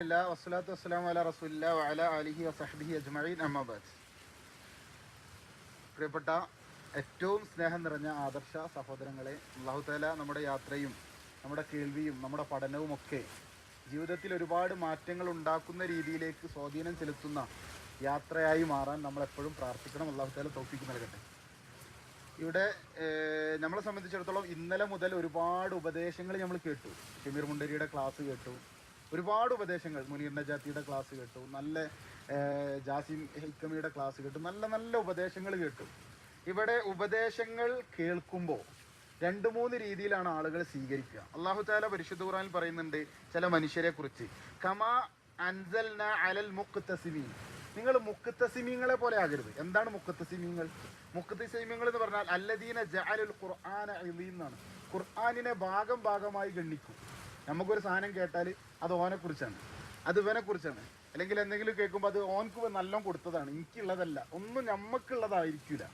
വസ്സലാത്തു പ്രിയപ്പെട്ട ഏറ്റവും സ്നേഹം നിറഞ്ഞ ആദർശ സഹോദരങ്ങളെ അള്ളാഹുതല നമ്മുടെ യാത്രയും നമ്മുടെ കേൾവിയും നമ്മുടെ പഠനവും ഒക്കെ ജീവിതത്തിൽ ഒരുപാട് മാറ്റങ്ങൾ ഉണ്ടാക്കുന്ന രീതിയിലേക്ക് സ്വാധീനം ചെലുത്തുന്ന യാത്രയായി മാറാൻ നമ്മൾ എപ്പോഴും പ്രാർത്ഥിക്കണം അള്ളാഹുതല തോപ്പിക്ക് നൽകട്ടെ. ഇവിടെ നമ്മളെ സംബന്ധിച്ചിടത്തോളം ഇന്നലെ മുതൽ ഒരുപാട് ഉപദേശങ്ങൾ നമ്മൾ കേട്ടു. ഷമീർ മുണ്ടരിയുടെ ക്ലാസ് കേട്ടു. ഒരുപാട് ഉപദേശങ്ങൾ മുനീർ നജാത്തിയുടെ ക്ലാസ് കേട്ടു. നല്ല ജാസിം ഹൈക്കമിയുടെ ക്ലാസ് കേട്ടു. നല്ല നല്ല ഉപദേശങ്ങൾ കേട്ടു. ഇവിടെ ഉപദേശങ്ങൾ കേൾക്കുമ്പോൾ രണ്ട് മൂന്ന് രീതിയിലാണ് ആളുകൾ സ്വീകരിക്കുക. അള്ളാഹു താല പരിശുദ്ധ ഖുറാനിൽ പറയുന്നുണ്ട് ചില മനുഷ്യരെ കുറിച്ച് കമാ അൻസൽന അലൽ മുക്തസിമി നിങ്ങൾ മുക്കുത്തസിമീങ്ങളെ പോലെ ആകരുത്. എന്താണ് മുക്കുത്തസിമീങ്ങൾ മുക്കുത്തസിമീങ്ങൾ എന്ന് പറഞ്ഞാൽ അല്ലദീന ജഅലുൽ ഖുർആന എന്നാണ്. ഖുർആാനിനെ ഭാഗം ഭാഗമായി ഗണ്ണിക്കും. നമുക്കൊരു സാധനം കേട്ടാൽ അത് ഓനെക്കുറിച്ചാണ് അത് ഇവനെ കുറിച്ചാണ്. അല്ലെങ്കിൽ എന്തെങ്കിലും കേൾക്കുമ്പോൾ അത് ഓൻക്ക് നല്ലോണം കൊടുത്തതാണ്. എനിക്കുള്ളതല്ല. ഒന്നും നമുക്കുള്ളതായിരിക്കില്ല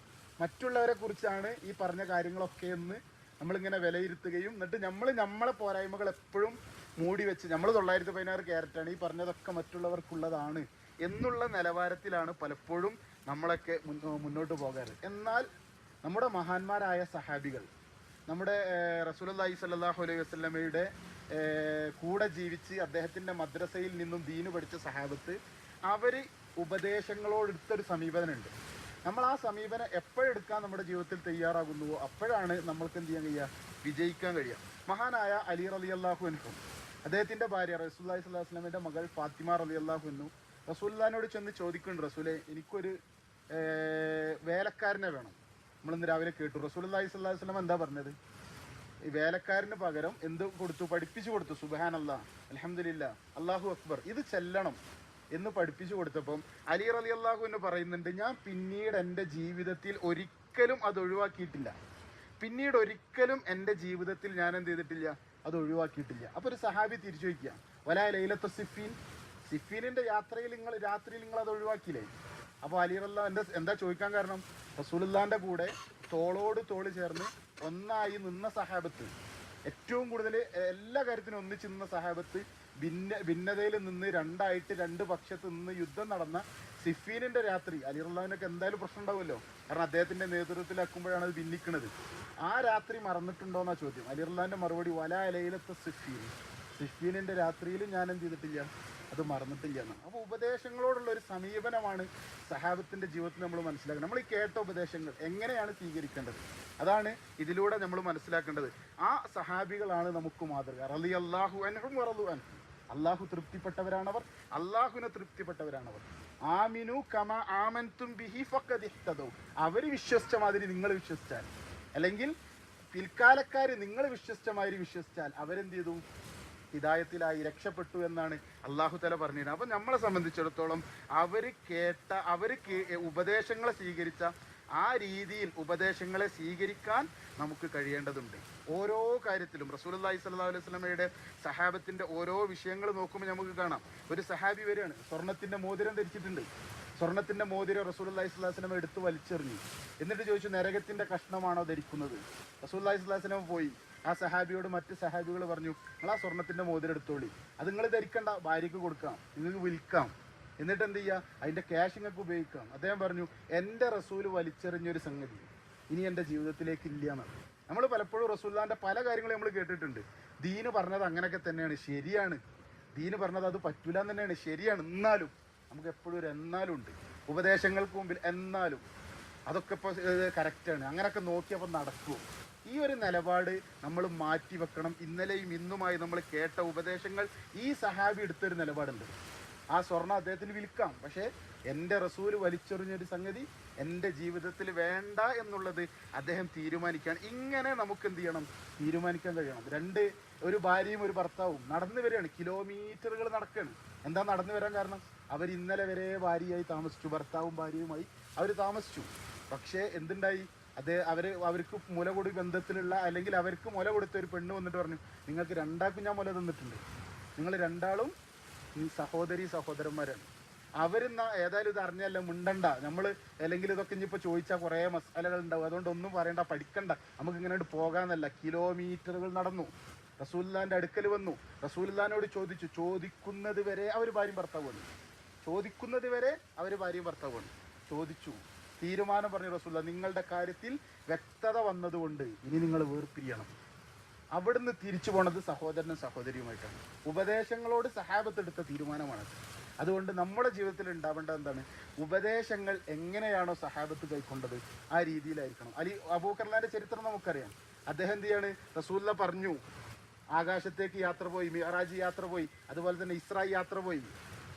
മറ്റുള്ളവരെ കുറിച്ചാണ് ഈ പറഞ്ഞ കാര്യങ്ങളൊക്കെ എന്ന് നമ്മളിങ്ങനെ വിലയിരുത്തുകയും എന്നിട്ട് നമ്മൾ നമ്മളെ പോരായ്മകൾ എപ്പോഴും മൂടി വെച്ച് നമ്മൾ തൊള്ളായിരത്തി പതിനാറ് ക്യാരറ്റാണ് ഈ പറഞ്ഞതൊക്കെ മറ്റുള്ളവർക്കുള്ളതാണ് എന്നുള്ള നിലവാരത്തിലാണ് പലപ്പോഴും നമ്മളൊക്കെ മുന്നോട്ട് പോകാറ്. എന്നാൽ നമ്മുടെ മഹാന്മാരായ സഹാബികൾ നമ്മുടെ റസൂലി സല്ലാഹു അലൈഹി വസ്ലമയുടെ കൂടെ ജീവിച്ച് അദ്ദേഹത്തിന്റെ മദ്രസയിൽ നിന്നും ദീനു പഠിച്ച സഹാബത്ത് അവർ ഉപദേശങ്ങളോടെടുത്തൊരു സമീപനമുണ്ട്. നമ്മൾ ആ സമീപനം എപ്പോഴെടുക്കാൻ നമ്മുടെ ജീവിതത്തിൽ തയ്യാറാകുന്നുവോ അപ്പോഴാണ് നമ്മൾക്ക് എന്ത് ചെയ്യാൻ കഴിയുക? വിജയിക്കാൻ കഴിയുക. മഹാനായ അലി റലി അള്ളാഹു അൻഹും. അദ്ദേഹത്തിന്റെ ഭാര്യ റസൂല്ലി സ്വല്ലാഹു വസ്ലമിന്റെ മകൾ ഫാത്തിമ റലി അള്ളാഹു എന്നു റസൂല്ലാനോട് ചെന്ന് ചോദിക്കുന്നുണ്ട് റസൂലെ എനിക്കൊരു വേലക്കാരനെ വേണം. നമ്മളിന്ന് രാവിലെ കേട്ടു. റസൂലി സ്വല്ലാ വസ്ലം എന്താ പറഞ്ഞത്? ഈ വേലക്കാരന് പകരം എന്ത് കൊടുത്തു പഠിപ്പിച്ചു കൊടുത്തു. സുബാൻ അല്ലാ അലഹമില്ല അള്ളാഹു അക്ബർ. ഇത് ചെല്ലണം എന്ന് പഠിപ്പിച്ചു കൊടുത്തപ്പം അലി അലി അള്ളാഹു എന്ന് പറയുന്നുണ്ട് ഞാൻ പിന്നീട് എന്റെ ജീവിതത്തിൽ ഒരിക്കലും അത് ഒഴിവാക്കിയിട്ടില്ല. പിന്നീട് ഒരിക്കലും എന്റെ ജീവിതത്തിൽ ഞാൻ എന്ത് ചെയ്തിട്ടില്ല? അത് ഒഴിവാക്കിയിട്ടില്ല. അപ്പോൾ ഒരു സഹാബി തിരിച്ചു വയ്ക്കുക വലായ ലൈലത്തു സിഫീൻ? സിഫീനിന്റെ യാത്രയിൽ നിങ്ങൾ രാത്രിയിൽ നിങ്ങൾ അത് ഒഴിവാക്കിയില്ലേ? അപ്പോൾ അലി റല്ലാ എന്താ എന്താ ചോദിക്കാൻ കാരണം? റസൂലുള്ളാന്റെ കൂടെ തോളോട് തോൾ ചേർന്ന് ഒന്നായി നിന്ന സഹാബത്ത്. ഏറ്റവും കൂടുതൽ എല്ലാ കാര്യത്തിനും ഒന്നിച്ച് നിന്ന സഹാബത്ത് ഭിന്ന ഭിന്നതയിൽ നിന്ന് രണ്ടായിട്ട് രണ്ട് പക്ഷത്ത് നിന്ന് യുദ്ധം നടന്ന സിഫീനിന്റെ രാത്രി. അലിറുള്ളാവിനൊക്കെ എന്തായാലും പ്രശ്നം ഉണ്ടാവുമല്ലോ? കാരണം അദ്ദേഹത്തിന്റെ നേതൃത്വത്തിലാക്കുമ്പോഴാണ് അത് ഭിന്നിക്കുന്നത് ആ രാത്രി മറന്നിട്ടുണ്ടോന്നാ ചോദ്യം. അലിറുള്ളാന്റെ മറുപടി വല അലയിലത്തെ സിഫീൻ. സിഫീനിന്റെ രാത്രിയിൽ ഞാൻ എന്ത് ചെയ്തിട്ടില്ല? അത് മറന്നിട്ടില്ല എന്നാണ് അപ്പോൾ ഉപദേശങ്ങളോടുള്ള ഒരു സമീപനമാണ് സഹാബത്തിന്റെ ജീവിതത്തിൽ നമ്മൾ മനസ്സിലാക്കുന്നത്. നമ്മൾ ഈ കേട്ട ഉപദേശങ്ങൾ എങ്ങനെയാണ് സ്വീകരിക്കേണ്ടത്? അതാണ് ഇതിലൂടെ നമ്മൾ മനസ്സിലാക്കേണ്ടത്. ആ സഹാബികളാണ് നമുക്ക് മാതൃക. റലി അള്ളാഹു അൻഹും വറലു അൻഹും. അള്ളാഹു തൃപ്തിപ്പെട്ടവരാണവർ. അള്ളാഹുവിനെ തൃപ്തിപ്പെട്ടവരാണവർ. ആമിനു കമ ആമൻതും ബിഹി അവർ വിശ്വസിച്ച മാതിരി നിങ്ങൾ വിശ്വസിച്ചാൽ അല്ലെങ്കിൽ പിൽക്കാലക്കാർ നിങ്ങൾ വിശ്വസിച്ച മാതിരി വിശ്വസിച്ചാൽ അവരെന്ത് ചെയ്തു? ഹിദായത്തിലായി രക്ഷപ്പെട്ടു എന്നാണ് അള്ളാഹു തല പറഞ്ഞത് അപ്പം നമ്മളെ സംബന്ധിച്ചിടത്തോളം അവർ കേട്ട അവർ ഉപദേശങ്ങളെ സ്വീകരിച്ച ആ രീതിയിൽ ഉപദേശങ്ങളെ സ്വീകരിക്കാൻ നമുക്ക് കഴിയേണ്ടതുണ്ട്. ഓരോ കാര്യത്തിലും റസൂലി സ്വല്ലല്ലാഹു അലൈഹി സ്വലമയുടെ സഹാബത്തിന്റെ ഓരോ വിഷയങ്ങൾ നോക്കുമ്പോൾ നമുക്ക് കാണാം. ഒരു സഹാബി വരികയാണ്. സ്വർണത്തിന്റെ മോതിരം ധരിച്ചിട്ടുണ്ട്. സ്വർണത്തിന്റെ മോതിരം റസൂലി സ്വല്ലല്ലാഹു അലൈഹി വസല്ലമ എടുത്ത് വലിച്ചെറിഞ്ഞു. എന്നിട്ട് ചോദിച്ചു നരകത്തിന്റെ കഷ്ണമാണോ ധരിക്കുന്നത്? റസൂലി സ്വല്ലല്ലാഹു അലൈഹി വസല്ലമ പോയി. ആ സഹാബിയോട് മറ്റ് സഹാബികൾ പറഞ്ഞു നിങ്ങൾ ആ സ്വർണത്തിന്റെ മോതിരം എടുത്തോളി. അത് നിങ്ങൾ ധരിക്കണ്ട ഭാര്യയ്ക്ക് കൊടുക്കാം നിങ്ങൾക്ക് വിൽക്കാം. എന്നിട്ട് എന്ത് ചെയ്യുക അതിന്റെ ക്യാഷ് നിങ്ങൾക്ക് ഉപയോഗിക്കാം. അദ്ദേഹം പറഞ്ഞു എന്റെ റസൂൽ വലിച്ചെറിഞ്ഞൊരു സംഗതി. ഇനി എന്റെ ജീവിതത്തിലേക്ക് ഇല്ല എന്നാണ്. നമ്മൾ പലപ്പോഴും റസൂല്ലാന്റെ പല കാര്യങ്ങളും നമ്മൾ കേട്ടിട്ടുണ്ട്. ദീന് പറഞ്ഞത് അങ്ങനെയൊക്കെ തന്നെയാണ് ശരിയാണ്. ദീന് പറഞ്ഞത് അത് പറ്റൂല തന്നെയാണ് ശരിയാണ്. എന്നാലും നമുക്ക് എപ്പോഴും ഒരു എന്നാലും ഉണ്ട്. ഉപദേശങ്ങൾക്ക് മുമ്പിൽ എന്നാലും അതൊക്കെ ഇപ്പോൾ കറക്റ്റാണ് അങ്ങനെയൊക്കെ നോക്കിയപ്പോൾ നടക്കുമോ ഈ ഒരു നിലപാട് നമ്മൾ മാറ്റി വെക്കണം. ഇന്നലെയും ഇന്നുമായി നമ്മൾ കേട്ട ഉപദേശങ്ങൾ ഈ സഹാബി എടുത്തൊരു നിലപാടുണ്ട്. ആ സ്വർണം അദ്ദേഹത്തിന് വിൽക്കാം. പക്ഷേ എന്റെ റസൂൽ വലിച്ചെറിഞ്ഞൊരു സംഗതി എന്റെ ജീവിതത്തിൽ വേണ്ട എന്നുള്ളത് അദ്ദേഹം തീരുമാനിക്കുകയാണ്. ഇങ്ങനെ നമുക്ക് എന്ത് ചെയ്യണം? തീരുമാനിക്കാൻ കഴിയണം. രണ്ട് ഒരു ഭാര്യയും ഒരു ഭർത്താവും നടന്നു വരികയാണ്. കിലോമീറ്ററുകൾ നടക്കുകയാണ്. എന്താ നടന്നു വരാൻ കാരണം? അവർ ഇന്നലെ വരെ ഭാര്യയായി താമസിച്ചു ഭർത്താവും ഭാര്യയുമായി അവർ താമസിച്ചു. പക്ഷേ എന്തുണ്ടായി? അത് അവർ അവർക്ക് മുല കൊടു ബന്ധത്തിലുള്ള അല്ലെങ്കിൽ അവർക്ക് മുല കൊടുത്ത ഒരു പെണ്ണ് വന്നിട്ട് പറഞ്ഞു നിങ്ങൾക്ക് രണ്ടാൾക്കും ഞാൻ മുല തന്നിട്ടുണ്ട്. നിങ്ങൾ രണ്ടാളും ഈ സഹോദരി സഹോദരന്മാരാണ്. അവരെന്ന ഏതായാലും ഇത് അറിഞ്ഞല്ല മിണ്ടണ്ട. നമ്മൾ അല്ലെങ്കിൽ ഇതൊക്കെ ഇനിയിപ്പോൾ ചോദിച്ചാൽ കുറേ മസാലകൾ ഉണ്ടാവും. അതുകൊണ്ട് ഒന്നും പറയണ്ട പഠിക്കണ്ട. നമുക്ക് ഇങ്ങനെ പോകാമെന്നല്ല കിലോമീറ്ററുകൾ നടന്നു. റസൂല്ലാന്റെ അടുക്കൽ വന്നു. റസൂല്ലാനോട് ചോദിച്ചു ചോദിക്കുന്നത് വരെ അവർ ഭാര്യയും ഭർത്താവ് ചോദിക്കുന്നത് വരെ അവർ ഭാര്യയും ഭർത്താവ് ചോദിച്ചു. തീരുമാനം പറഞ്ഞു റസൂല്ല നിങ്ങളുടെ കാര്യത്തിൽ വ്യക്തത വന്നതുകൊണ്ട് ഇനി നിങ്ങൾ വേർപിരിയണം. അവിടുന്ന് തിരിച്ചു പോണത് സഹോദരനും സഹോദരിയുമായിട്ടാണ്. ഉപദേശങ്ങളോട് സഹാബത്തെടുത്ത തീരുമാനമാണ് അതുകൊണ്ട് നമ്മുടെ ജീവിതത്തിൽ ഉണ്ടാവേണ്ട എന്താണ്? ഉപദേശങ്ങൾ എങ്ങനെയാണോ സഹാബത്ത് കൈക്കൊണ്ടത് ആ രീതിയിലായിരിക്കണം. അലി അബൂക്കർലാന്റെ ചരിത്രം നമുക്കറിയാം. അദ്ദേഹം എന്ത് ചെയ്യാണ്? റസൂല്ല പറഞ്ഞു ആകാശത്തേക്ക് യാത്ര പോയി മിഹറാജ് യാത്ര പോയി അതുപോലെ തന്നെ ഇസ്രായി യാത്ര പോയി.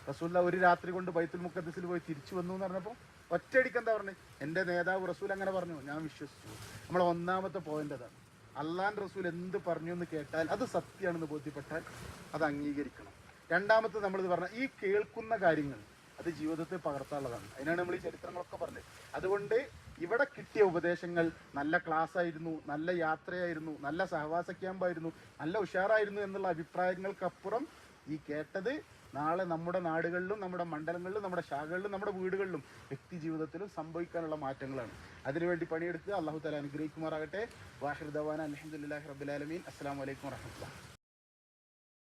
റസൂല്ല ഒരു രാത്രി കൊണ്ട് ബൈത്തുൽ മുക്കദ്സിൽ പോയി തിരിച്ചു വന്നു എന്ന് പറഞ്ഞപ്പോൾ ഒറ്റയടിക്ക് എന്താ പറഞ്ഞു? എന്റെ നേതാവ് റസൂൽ അങ്ങനെ പറഞ്ഞു. ഞാൻ വിശ്വസിച്ചു. നമ്മളെ ഒന്നാമത്തെ പോയിന്റ് അതാണ്. അള്ളാൻ റസൂൽ എന്ത് പറഞ്ഞു എന്ന് കേട്ടാൽ അത് സത്യമാണെന്ന് ബോധ്യപ്പെട്ടാൽ അത് അംഗീകരിക്കണം. രണ്ടാമത്തെ നമ്മളിത് പറഞ്ഞ ഈ കേൾക്കുന്ന കാര്യങ്ങൾ അത് ജീവിതത്തിൽ പകർത്താനുള്ളതാണ്. അതിനാണ് നമ്മൾ ഈ ചരിത്രങ്ങളൊക്കെ പറഞ്ഞത്. അതുകൊണ്ട് ഇവിടെ കിട്ടിയ ഉപദേശങ്ങൾ നല്ല ക്ലാസ് ആയിരുന്നു നല്ല യാത്രയായിരുന്നു നല്ല സഹവാസ ക്യാമ്പായിരുന്നു നല്ല ഉഷാറായിരുന്നു എന്നുള്ള അഭിപ്രായങ്ങൾക്കപ്പുറം ഈ കേട്ടത് നാളെ നമ്മുടെ നാടുകളിലും നമ്മുടെ മണ്ഡലങ്ങളിലും നമ്മുടെ ശാഖകളിലും നമ്മുടെ വീടുകളിലും വ്യക്തി ജീവിതത്തിലും സംഭവിക്കാനുള്ള മാറ്റങ്ങളാണ്. അതിനുവേണ്ടി പണിയെടുക്കുക. അള്ളാഹു താല അനുഗ്രഹിക്കുമാറാകട്ടെ. വാഹിർ ദവാന അലഹമുല്ലാഹി റബുലാലമീൻ അസ്സാം വലൈക്കും വർഹമത്തുള്ള